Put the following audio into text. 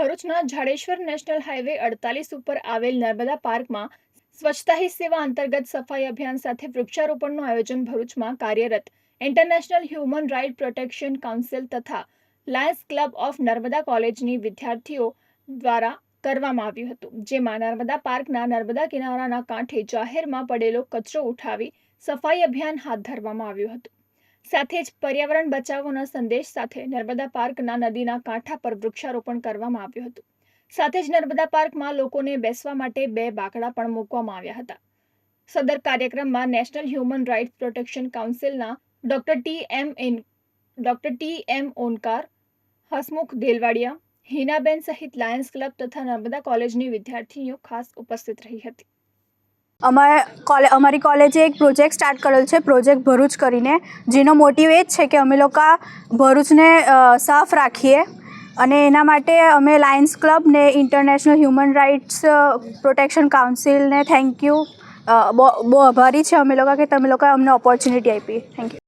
ભરૂચના Jadeshwar national highway અડતાલીસ ઉપર આવેલ નર્મદા પાર્કમાં સ્વચ્છતા હી સેવા અંતર્ગત સફાઈ અભિયાન સાથે વૃક્ષારોપણનું આયોજન ભરૂચમાં કાર્યરત international human right protection council તથા લાયન્સ ક્લબ ઓફ નર્મદા કોલેજની વિદ્યાર્થીઓ દ્વારા કરવામાં આવ્યું હતું, જેમાં નર્મદા પાર્કના નર્મદા કિનારાના કાંઠે જાહેરમાં પડેલો કચરો ઉઠાવી સફાઈ અભિયાન હાથ ધરવામાં આવ્યું હતું. સાથે જ પર્યાવરણ બચાવોના સંદેશ સાથે નર્મદા પાર્કના નદીના કાંઠા પર વૃક્ષારોપણ કરવામાં આવ્યું હતું. સાથે જ નર્મદા પાર્કમાં લોકોને બેસવા માટે બે બાકડા પણ મૂકવામાં આવ્યા હતા. સદર કાર્યક્રમમાં national human rights protection કાઉન્સિલના doctor T M N, doctor T M Onkar, Hasmukh Delvadiya, Hinaben સહિત લાયન્સ ક્લબ તથા નર્મદા કોલેજની વિદ્યાર્થીનીઓ ખાસ ઉપસ્થિત રહી હતી. અમારે કોલે, અમારી કોલેજે એક પ્રોજેક્ટ સ્ટાર્ટ કરેલ છે, પ્રોજેક્ટ ભરૂચ કરીને, જેનો મોટિવ એ જ છે કે અમે લોકો ભરૂચને સાફ રાખીએ અને એના માટે અમે લાયન્સ ક્લબ ને ઇન્ટરનેશનલ હ્યુમન રાઇટ્સ પ્રોટેક્શન કાઉન્સિલને થેન્ક યુ બહુ આભારી છે અમે લોકો કે તમે લોકોએ અમને ઓપોર્ચ્યુનિટી આપી. Thank you.